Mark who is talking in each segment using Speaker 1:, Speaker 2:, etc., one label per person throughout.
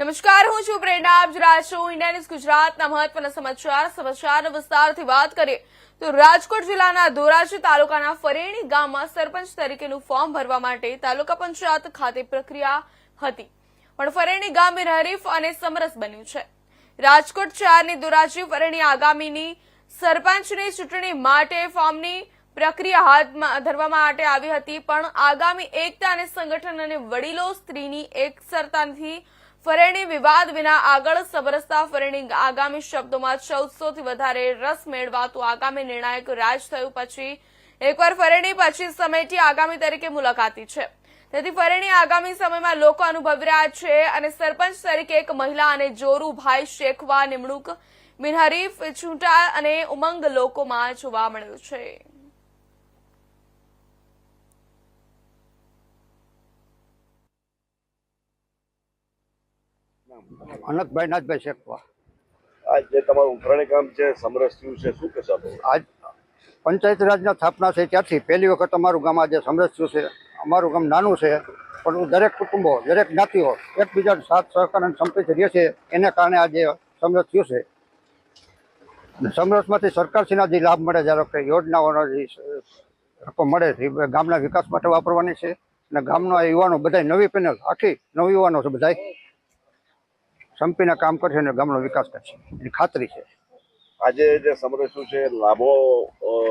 Speaker 1: નમસ્કાર, હું છું પ્રેરણા, આપ જોઈ ઇન્ડિયા ન્યૂઝ ગુજરાતના મહત્વના સમાચાર સમાચાર વિસ્તારથી વાત કરીએ તો રાજકોટ જિલ્લાના ધોરાજી તાલુકાના ફરેણી ગામમાં સરપંચ તરીકેનું ફોર્મ ભરવા માટે તાલુકા પંચાયત ખાતે પ્રક્રિયા હતી. પણ ફરેણી ગામે હરીફ અને સમરસ બન્યું છે. રાજકોટ શહેરની ધોરાજી ફરેણી આગામીની સરપંચની ચૂંટણી માટે ફોર્મની પ્રક્રિયા હાથ ધરવામાં માટે આવી હતી, પણ આગામી એકતા અને સંગઠન અને વડીલો સ્ત્રીની એકસરતાથી ફરેણી વિવાદ વિના આગળ સબરસતા ફરેણી આગામી શબ્દોમાં ચૌદસોથી વધારે રસ મેળવાતું આગામી નિર્ણાયક રાજ થયું પછી એકવાર ફરેણી પછી સમેટી આગામી તરીકે મુલાકાતી છે. તેથી ફરેણી આગામી સમયમાં લોકો અનુભવી રહ્યા છે અને સરપંચ તરીકે એક મહિલા અને જોરુભાઈ શેખવા નિમણૂક બિનહરીફ ચૂંટા અને ઉમંગ લોકોમાં જોવા મળ્યું છે.
Speaker 2: અનકભાઈ નાથભાઈ શેખવા.
Speaker 3: આજ જે તમારું ઉઘરાણી કામ છે સમરસ થયું છે શું કહેશો
Speaker 2: આજ પંચાયત રાજના સ્થાપના છે ત્યારથી પહેલી વખત અમારું ગામ આજે સમરસ થયું છે અમારું ગામ નાનું છે પણ દરેક કુટુંબો દરેક જ્ઞાતિઓ એકબીજા સાથ સહકાર અને સંપીત રહે છે એને કારણે આજે સમરસ થયું છે સમરસમાંથી સરકારશ્રીના જે લાભ મળે ધારો કે યોજનાઓનો જે રકમ મળે છે ગામના વિકાસ માટે વાપરવાની છે અને ગામના યુવાનો બધા નવી પેનલ આખી નવી યુવાનો છે બધા સંપીને કામ કરશે અને ગામનો વિકાસ કરશે એની ખાતરી છે.
Speaker 3: આજે જે સમરસ્યું છે લાભો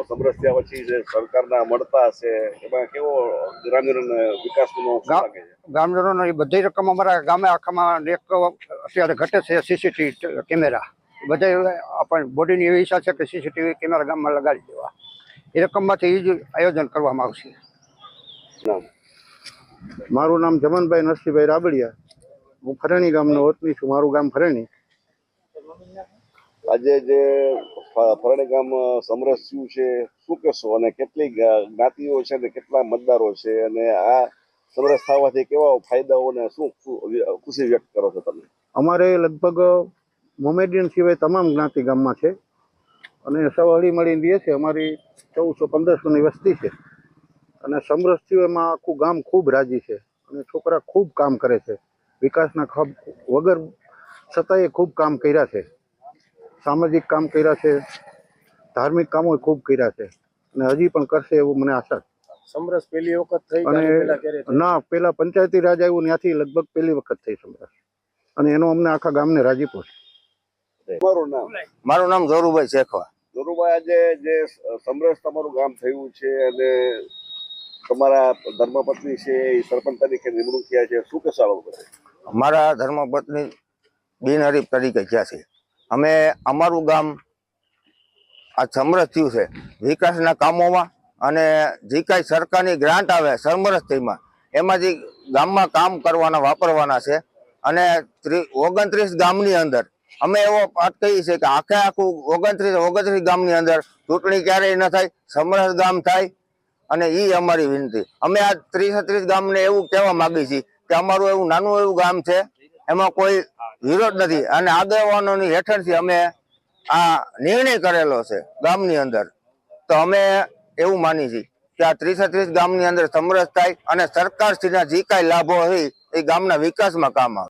Speaker 3: સમરસ્યા પછી જે સરકારના મળતા હશે એમાં કેવો ગ્રામીણોને વિકાસનો શું
Speaker 2: ગા-
Speaker 3: લાગે છે?
Speaker 2: ગામજનોનો એ બધી રકમ અમારા ગામે આખામાં એક અત્યારે ઘટે છે સીસીટીવી કેમેરા. બધા આપણે બોડીની એવી ઈચ્છા છે કે સીસીટીવી કેમેરા ગામમાં લગાડી દેવા. એ રકમમાંથી એ જ આયોજન કરવામાં આવશે.
Speaker 3: નામ?
Speaker 4: મારું નામ જમનભાઈ નરસિંહભાઈ રાબડિયા. હું ફરેણી ગામનો વતની છું મારું ગામ ફરેણી.
Speaker 3: આજે જે ફરણી ગામ સમરસ્યું છે શું કહેશો? અને કેટલી જ્ઞાતિઓ છે ને કેટલા મતદારો છે? અને આ સમરસ થવાથી કેવા ફાયદાઓ અને શું ખુશી વ્યક્ત કરો છો તમે?
Speaker 4: અમારે લગભગ મોમેડિયન સિવાય તમામ જ્ઞાતિ ગામમાં છે. અને સૌ હળી મળીને રહે છે. અમારી ચૌદસો પંદરસોની વસ્તી છે. અને સમરસ થયું એમાં આખું ગામ ખૂબ રાજી છે. અને છોકરા ખૂબ કામ કરે છે. વિકાસના ખબ વગર છતાંય ખૂબ કામ કર્યા છે. સામાજિક કામ કર્યા છે. ધાર્મિક કામો ખૂબ કર્યા છે. અને હજી પણ કરશે એવું મને આશા
Speaker 5: સમરસ પહેલી વખત થઈ
Speaker 4: અને? ના પેલા પંચાયતી રાજ આવ્યું ત્યાંથી લગભગ પહેલી વખત થઈ સમરસ. અને એનો અમને આખા ગામને રાજીપો છે.
Speaker 3: મારું નામ?
Speaker 6: મારું નામ ધોરુભાઈ શેખવા.
Speaker 3: ધોરુભાઈ આજે જે સમરસ તમારું ગામ થયું છે અને તમારા ધર્મપત્ની છે એ સરપંચ તરીકે નિમણૂક થયા છે. શું કહેશો આ બાબતે
Speaker 6: મારા ધર્મપત્ની બિનહરીફ તરીકે જ્યાં છે. અમે અમારું ગામ આ સમરસ થયું છે. વિકાસના કામોમાં અને જે કાંઈ સરકારની ગ્રાન્ટ આવે સમરસથીમાં એમાંથી ગામમાં કામ કરવાના વાપરવાના છે. અને ત્રી ઓગણત્રીસ ગામની અંદર, અમે એવો પાઠ કહીએ છીએ કે આખે આખું ઓગણત્રીસ ઓગણત્રીસ ગામની અંદર ચૂંટણી ક્યારેય ન થાય, સમરસ ગામ થાય. અને એ અમારી વિનંતી. અમે આ ત્રીસ ત્રીસ ગામને એવું કહેવા માગીએ છીએ કે અમારું એવું નાનું એવું ગામ છે, એમાં કોઈ વિરોધ નથી. અને આગેવાનોની હેઠળથી અમે આ નિર્ણય કરેલો છે ગામની અંદર. તો અમે એવું માની છીએ કે આ ત્રીસે ત્રીસ ગામની અંદર સમરસ થાય અને સરકારશ્રીના જે કાંઈ લાભો હોય એ ગામના વિકાસમાં કામ આવે.